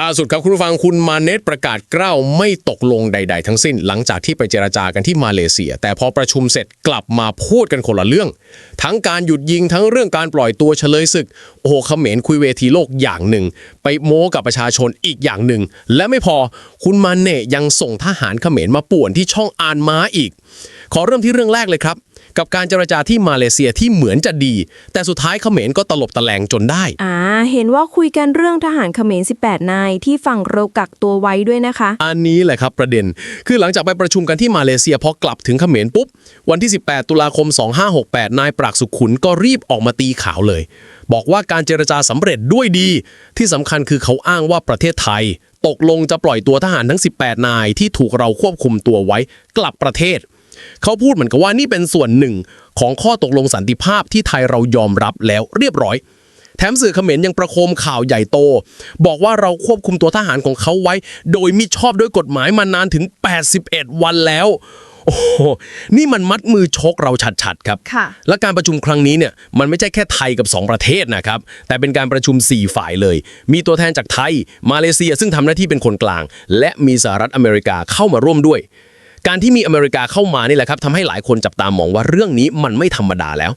ล่าสุดครับคุณผู้ฟังคุณมาเนตประกาศเกล้าไม่ตกลงใด ๆ ทั้งสิ้น หลังจากที่ไปเจรจากันที่มาเลเซีย แต่พอประชุมเสร็จกลับมาพูดกันคนละเรื่อง ทั้งการหยุดยิงทั้งเรื่องการปล่อยตัวเฉลยศึก โอ้โหเขมรคุยเวทีโลกอย่างหนึ่ง ไปโม้กับประชาชนอีกอย่างหนึ่ง และไม่พอคุณมาเนตยังส่งทหารเขมรมาป่วนที่ช่องอานม้าอีก ขอเริ่มที่เรื่องแรกเลยครับ กับการเจรจาที่มาเลเซียที่เหมือนจะดี แต่สุดท้ายเขมรก็ตลบตะแลงจนได้ อ่า เห็นว่าคุยกันเรื่องทหารเขมร 18 นายที่ฝั่งเรากักตัวไว้ด้วยนะคะ อันนี้แหละครับประเด็น คือหลังจากไปประชุมกันที่มาเลเซียพอกลับถึงเขมรปุ๊บ วันที่ 18 ตุลาคม 2568 นายปรากสุขุนก็รีบออกมาตีข่าวเลย บอกว่าการเจรจาสำเร็จด้วยดี ที่สำคัญคือเขาอ้างว่าประเทศไทย ตกลงจะปล่อยตัวทหารทั้ง 18 นายที่ถูกเราควบคุมตัวไว้กลับประเทศ เขาพูดเหมือนกับว่านี่เป็นส่วนหนึ่งของข้อตกลงสันติภาพที่ไทยเรายอมรับแล้วเรียบร้อย แถมสื่อเขมรยังประโคมข่าวใหญ่โต บอกว่าเราควบคุมตัวทหารของเขาไว้ โดยมิชอบด้วยกฎหมายมานานถึง 81 วันแล้วโอ้โหนี่มันมัดมือชกเราชัดๆครับค่ะและการประชุมครั้งนี้เนี่ยมันไม่ใช่แค่ไทยกับ 2 ประเทศนะครับแต่เป็นการประชุม 4 ฝ่ายเลย มีตัวแทนจากไทย มาเลเซียซึ่งทำหน้าที่เป็นคนกลาง และมีสหรัฐอเมริกาเข้ามาร่วมด้วย การที่มีอเมริกาเข้ามานี่แหละครับทำให้หลายคนจับตามองว่าเรื่องนี้มันไม่ธรรมดาแล้ว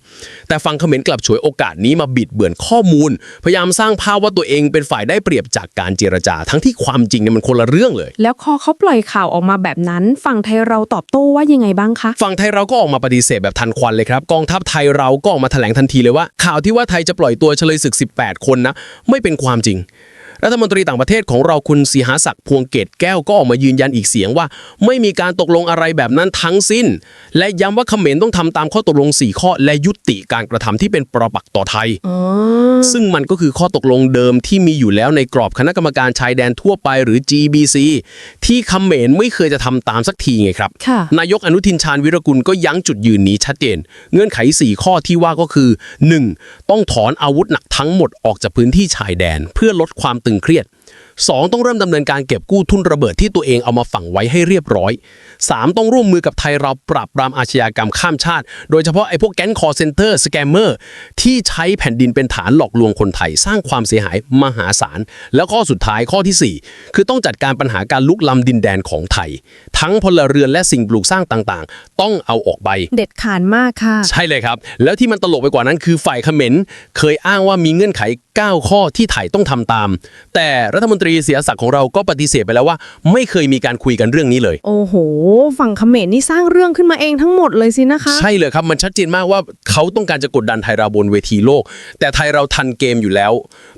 แต่ฝั่งเขมรกลับฉวยโอกาสนี้มาบิดเบือนข้อมูล พยายามสร้างภาพว่าตัวเองเป็นฝ่ายได้เปรียบจากการเจรจา ทั้งที่ความจริงเนี่ยมันคนละเรื่องเลย แล้วพอเขาปล่อยข่าวออกมาแบบนั้น ฝั่งไทยเราตอบโต้ว่ายังไงบ้างคะ ฝั่งไทยเราก็ออกมาปฏิเสธแบบทันควันเลยครับกองทัพไทยเราก็ออกมาแถลงทันทีเลยว่า ข่าวที่ว่าไทยจะปล่อยตัวเฉลยศึก 18 คนนะไม่เป็นความจริง รัฐมนตรีต่างประเทศของเราคุณสีหาศักดิ์พวงเกตแก้วก็ออกมายืนยันอีกเสียงว่า ไม่มีการตกลงอะไรแบบนั้นทั้งสิ้น และย้ำว่าเขมรต้องทำตามข้อตกลง 4 ข้อ และยุติการกระทำที่เป็นปรปักษ์ต่อไทยอ๋อซึ่งมันก็คือข้อตกลงเดิมที่มีอยู่แล้วในกรอบคณะกรรมการชายแดนทั่วไปหรือ GBC ที่เขมรไม่เคยจะทำตามสักทีไงครับค่ะนายกอนุทินชาญวิรกุลก็ยั้งจุดยืนนี้ชัดเจน เงื่อนไข 4 ข้อที่ว่าก็คือ 1. ต้องถอนอาวุธหนักทั้งหมดออกจากพื้นที่ชายแดน เพื่อลดความตึงเครียด 2. ต้องเริ่มดำเนินการเก็บกู้ทุนระเบิดที่ตัวเองเอามาฝังไว้ให้เรียบร้อย 3. ต้องร่วมมือกับไทยเราปราบปรามอาชญากรรมข้ามชาติ โดยเฉพาะไอ้พวกแก๊งคอร์เซนเตอร์สแกมเมอร์ที่ใช้แผ่นดินเป็นฐานหลอกลวงคนไทย สร้างความเสียหายมหาศาล แล้วข้อสุดท้ายข้อทีสี่4 คือต้องจัดการปัญหาการลุกล้ำดินแดนของไทย ทั้งพลเรือนและสิ่งปลูกสร้างต่างๆ ต้องเอาออกไป เด็ดขาดมากค่ะ ใช่เลยครับ แล้วที่มันตลกไปกว่านั้นคือฝ่ายเขมรเคยอ้างว่ามีเงื่อนไข 9 ข้อที่ไทยต้องทำตาม แต่รัฐมนตรีเสียศักดิ์ของเราก็ปฏิเสธไปแล้วว่า ไม่เคยมีการคุยกันเรื่องนี้เลย โอ้โห ฝั่งเขมรนี่สร้างเรื่องขึ้นมาเองทั้งหมดเลยสินะคะ ใช่เลยครับมันชัดเจนมากว่าเขาต้องการจะกดดันไทยเราบนเวทีโลก แต่ไทยเราทันเกมอยู่แล้ว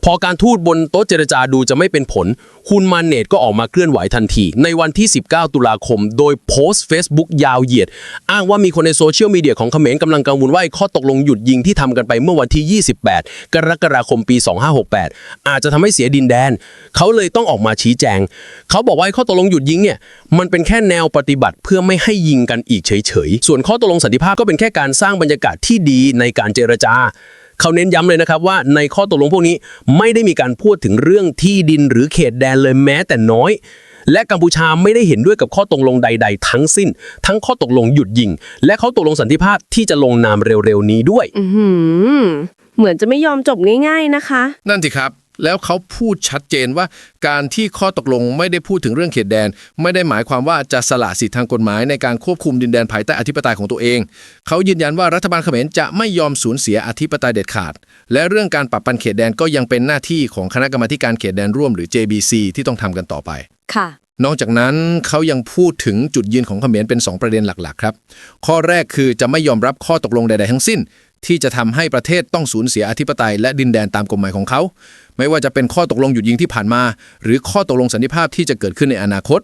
พอการทูตบนโต๊ะเจรจาดูจะไม่เป็นผลคุณมานเนตก็ออกมาเคลื่อนไหวทันที ในวันที่ 19 ตุลาคม โดยโพสต์ Facebook ยาวเหยียด อ้างว่ามีคนในโซเชียลมีเดียของเขมรกำลังกังวลว่าไอ้ข้อตกลงหยุดยิงที่ทำกันไปเมื่อวันที่ 28 กรกฎาคมปี 2568 อาจจะทำให้เสียดินแดน เขาเลยต้องออกมาชี้แจง เขาบอกว่าไอ้ข้อตกลงหยุดยิงเนี่ยมันเป็นแค่แนวปฏิบัติเพื่อไม่ให้ยิงกันอีกเฉยๆ ส่วนข้อตกลงสันติภาพก็เป็นแค่การสร้างบรรยากาศที่ดีในการเจรจาเขาเน้นย้ำเลยนะครับว่าในข้อตกลงพวกนี้ไม่ได้มีการพูดถึงเรื่องที่ดินหรือเขตแดนเลยแม้แต่น้อย และกัมพูชาไม่ได้เห็นด้วยกับข้อตกลงใด ๆ ทั้งสิ้น ทั้งข้อตกลงหยุดยิง และข้อตกลงสันติภาพที่จะลงนามเร็วๆนี้ด้วย อืมเหมือนจะไม่ยอมจบง่าย ๆนะคะ นั่นสิครับ แล้วเขาพูดชัดเจนว่าการที่ข้อตกลงไม่ได้พูดถึงเรื่องเขตแดน ไม่ได้หมายความว่าจะสละสิทธิทางกฎหมายในการควบคุมดินแดนภายใต้อธิปไตยของตัวเอง เขายืนยันว่ารัฐบาลเขมรจะไม่ยอมสูญเสียอธิปไตยเด็ดขาด และเรื่องการปรับปันเขตแดนก็ยังเป็นหน้าที่ของคณะกรรมาธิการเขตแดนร่วมหรือ JBC ที่ต้องทำกันต่อไปค่ะนอกจากนั้นเขายังพูดถึงจุดยืนของเขมรเป็น 2 ประเด็นหลักๆ ครับ ข้อแรกคือจะไม่ยอมรับข้อตกลงใด ๆ ทั้งสิ้น ที่จะทำให้ประเทศต้องสูญเสียอธิปไตยและดินแดนตามกฎหมายของเขา ไม่ว่าจะเป็นข้อตกลงหยุดยิงที่ผ่านมา หรือข้อตกลงสันติภาพที่จะเกิดขึ้นในอนาคต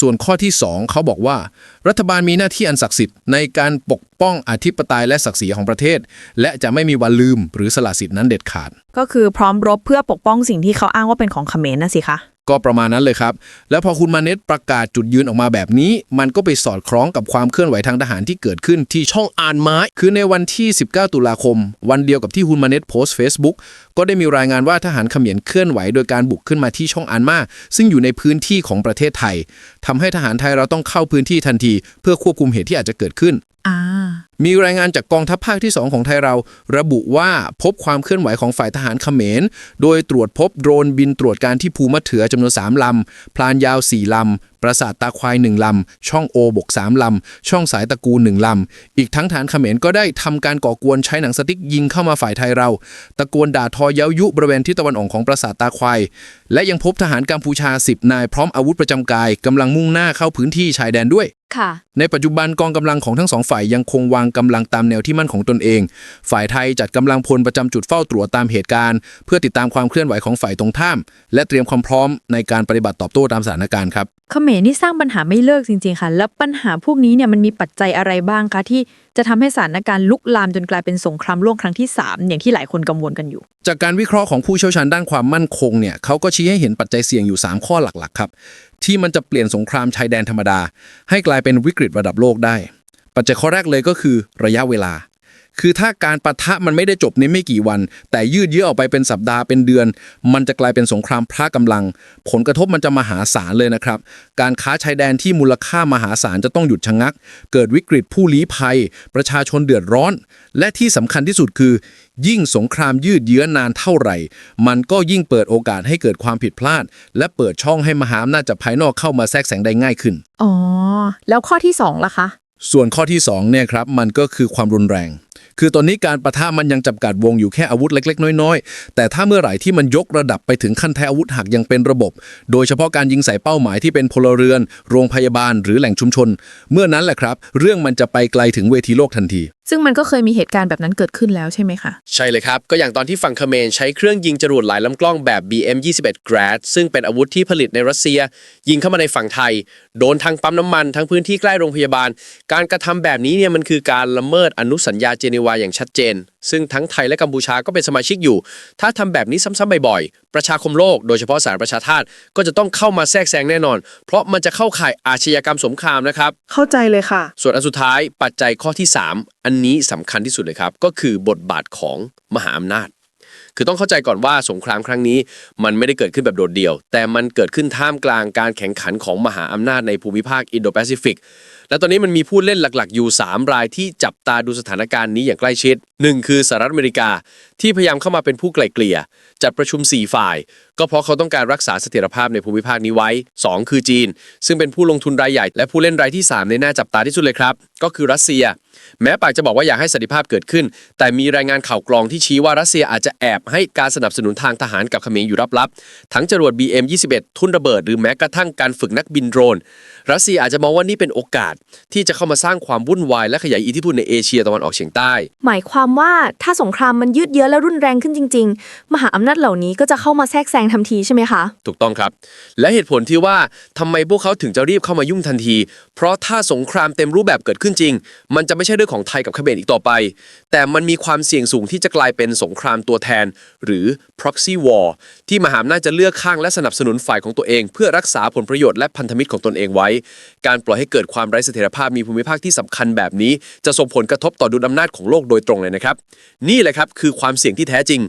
ส่วนข้อที่ 2 เขาบอกว่า รัฐบาลมีหน้าที่อันศักดิ์สิทธิ์ในการปกป้องอธิปไตยและศักดิ์ศรีของประเทศ และจะไม่มีวันลืมหรือสละสิทธินั้นเด็ดขาด ก็คือพร้อมรบเพื่อปกป้องสิ่งที่เขาอ้างว่าเป็นของเขมรนะสิคะ ก็ประมาณนั้นเลยครับ แล้วพอคุณมาเน็ตประกาศจุดยืนออกมาแบบนี้ มันก็ไปสอดคล้องกับความเคลื่อนไหวทางทหารที่เกิดขึ้นที่ช่องอ่านไม้คือในวันที่ 19 ตุลาคม วันเดียวกับที่ฮุนมาเน็ตโพสต์ Facebook ก็ได้มีรายงานว่าทหารเขมรเคลื่อนไหวโดยการบุกขึ้นมาที่ช่องอันมาซึ่งอยู่ในพื้นที่ของประเทศไทยทำให้ทหารไทยเราต้องเข้าพื้นที่ทันที เพื่อควบคุมเหตุที่อาจจะเกิดขึ้นอ่า มีรายงานจากกองทัพภาคที่ 2 ของไทยเรา ระบุว่าพบความเคลื่อนไหวของฝ่ายทหารเขมร โดยตรวจพบโดรนบินตรวจการที่ภูมะเถือจำนวน 3 ลำ พลานยาว 4 ลำ ปราสาทตาควาย1ลำ ช่องโอบก3ลำ ช่องสายตะกูล1ลำ อีกทั้งฐานเขมรก็ได้ทำการก่อกวนใช้หนังสติ๊กยิงเข้ามาฝ่ายไทยเรา ตะโกนด่าทอเย้ายุบริเวณที่ตะวันออกของปราสาทตาควาย และยังพบทหารกัมพูชา 10 นายพร้อมอาวุธประจำกายกำลังมุ่งหน้าเข้าพื้นที่ชายแดนด้วยค่ะในปัจจุบันกองกำลังของทั้งสองฝ่ายยังคงวางกำลังตามแนวที่มั่นของตนเอง ฝ่ายไทยจัดกำลังพลประจำจุดเฝ้าตรวจตามเหตุการณ์ เพื่อติดตามความเคลื่อนไหวของฝ่ายตรงข้าม และเตรียมความพร้อมในการปฏิบัติตอบโต้ตามสถานการณ์ครับเขมรนี่สร้างปัญหาไม่เลิกจริงๆค่ะ แล้วปัญหาพวกนี้เนี่ยมันมีปัจจัยอะไรบ้างคะที่จะทำให้สถานการณ์ลุกลามจนกลายเป็นสงครามโลกครั้งที่ 3 อย่างที่หลายคนกังวลกันอยู่ จากการวิเคราะห์ของผู้เชี่ยวชาญด้านความมั่นคงเนี่ยเขาก็ชี้ให้เห็นปัจจัยเสี่ยงอยู่ 3 ข้อหลักๆครับที่มันจะเปลี่ยนสงครามชายแดนธรรมดา ให้กลายเป็นวิกฤตระดับโลกได้ ปัจจัยข้อแรกเลยก็คือระยะเวลา คือถ้าการปะทะมันไม่ได้จบในไม่กี่วัน แต่ยืดเยื้อออกไปเป็นสัปดาห์เป็นเดือน มันจะกลายเป็นสงครามพระกำลัง ผลกระทบมันจะมหาศาลเลยนะครับ การค้าชายแดนที่มูลค่ามหาศาลจะต้องหยุดชะงัก เกิดวิกฤตผู้ลี้ภัย ประชาชนเดือดร้อน และที่สำคัญที่สุดคือ ยิ่งสงครามยืดเยื้อนานเท่าไหร่ มันก็ยิ่งเปิดโอกาสให้เกิดความผิดพลาด และเปิดช่องให้มหาอำนาจจากภายนอกเข้ามาแทรกแซงได้ง่ายขึ้น อ๋อ แล้วข้อที่2ล่ะคะ ส่วนข้อที่2เนี่ยครับมันก็คือความรุนแรง คือตอนนี้การประทะมันยังจำกัดวงอยู่แค่อาวุธเล็ก ๆ น้อยๆ แต่ถ้าเมื่อไหร่ที่มันยกระดับไปถึงขั้นแท้อาวุธหักยังเป็นระบบ โดยเฉพาะการยิงใส่เป้าหมายที่เป็นพลเรือน โรงพยาบาลหรือแหล่งชุมชน เมื่อนั้นแหละครับ เรื่องมันจะไปไกลถึงเวทีโลกทันที ซึ่งมันก็เคยมีเหตุการณ์แบบนั้นเกิดขึ้นแล้วใช่ไหมคะ ใช่เลยครับ ก็อย่างตอนที่ฝั่งเขมรใช้เครื่องยิงจรวดหลายลำกล้องแบบ BM-21 Grad ซึ่งเป็นอาวุธที่ผลิตในรัสเซีย ยิงเข้ามาในฝั่งไทย โดนทั้งปั๊มน้ำมันทั้งพื้นที่ใกล้โรงพยาบาลการกระทำแบบนี้เนี่ยมันคือการละเมิดอนุสัญญาเจนีวาอย่างชัดเจน ซึ่งทั้งไทยและกัมพูชาก็เป็นสมาชิกอยู่ ถ้าทำแบบนี้ซ้ำๆบ่อยๆ ประชาคมโลกโดยเฉพาะสหประชาชาติก็จะต้องเข้ามาแทรกแซงแน่นอน เพราะมันจะเข้าข่ายอาชญากรรมสงครามนะครับ เข้าใจเลยค่ะ ส่วนอันสุดท้ายปัจจัยข้อที่ 3 อันนี้สำคัญที่สุดเลยครับ ก็คือบทบาทของมหาอำนาจ คือต้องเข้าใจก่อนว่าสงครามครั้งนี้ มันไม่ได้เกิดขึ้นแบบโดดเดี่ยว แต่มันเกิดขึ้นท่ามกลางการแข่งขันของมหาอำนาจในภูมิภาคอินโดแปซิฟิกและตอนนี้มันมีผู้เล่นหลักๆอยู่ 3 รายที่จับตาดูสถานการณ์นี้อย่างใกล้ชิด 1 คือสหรัฐอเมริกา ที่พยายามเข้ามาเป็นผู้ไกล่เกลี่ย จัดประชุม 4 ฝ่าย ก็เพราะเขาต้องการรักษาเสถียรภาพในภูมิภาคนี้ไว้ 2 คือจีน ซึ่งเป็นผู้ลงทุนรายใหญ่ และผู้เล่นรายที่ 3 ในหน้าจับตาที่สุดเลยครับ ก็คือรัสเซียแม้ปากจะบอกว่าอยากให้สันติภาพเกิดขึ้น แต่มีรายงานข่าวกรองที่ชี้ว่ารัสเซียอาจจะแอบให้การสนับสนุนทางทหารกับเขมรอยู่ลับๆ ทั้งจรวด BM-21 ทุ่นระเบิด หรือแม้กระทั่งการฝึกนักบินโดรน รัสเซียอาจจะมองว่านี่เป็นโอกาส ที่จะเข้ามาสร้างความวุ่นวายและขยายอิทธิพลในเอเชียตะวันออกเฉียงใต้ หมายความว่าถ้าสงครามมันยืดเยื้อและรุนแรงขึ้นจริง ๆ มหาอำนาจเหล่านี้ก็จะเข้ามาแทรกแซงทันทีใช่ไหมคะ ถูกต้องครับ และเหตุผลที่ว่าทำไมพวกเขาถึงจะรีบเข้ามายุ่งทันที เพราะถ้าสงครามเต็มรูปแบบเกิดขึ้นจริง มันจะไม่ใช่เรื่องของไทยกับเขมรอีกต่อไป แต่มันมีความเสี่ยงสูงที่จะกลายเป็นสงครามตัวแทน หรือ proxy war ที่มหาอำนาจจะเลือกข้างและสนับสนุนฝ่ายของตัวเอง เพื่อรักษาผลประโยชน์และพันธมิตรของตนเองไว้ การปล่อยให้เกิดความไร้เสถียรภาพมีภูมิภาคที่สำคัญแบบนี้ จะส่งผลกระทบต่อดุลอำนาจของโลกโดยตรงเลยนะครับ นี่แหละครับคือความเสี่ยงที่แท้จริง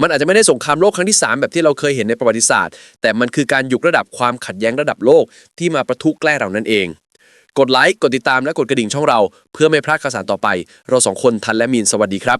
มันอาจจะไม่ได้สงครามโลกครั้งที่ 3 แบบที่เราเคยเห็นในประวัติศาสตร์ แต่มันคือการยุกระดับความขัดแย้งระดับโลกที่มาประทุกแกล้เรานั่นเอง กดไลค์ กดติดตามและกดกระดิ่งช่องเรา เพื่อไม่พลาดข่าวสารต่อไป เราสองคนทันและมีนสวัสดีครับ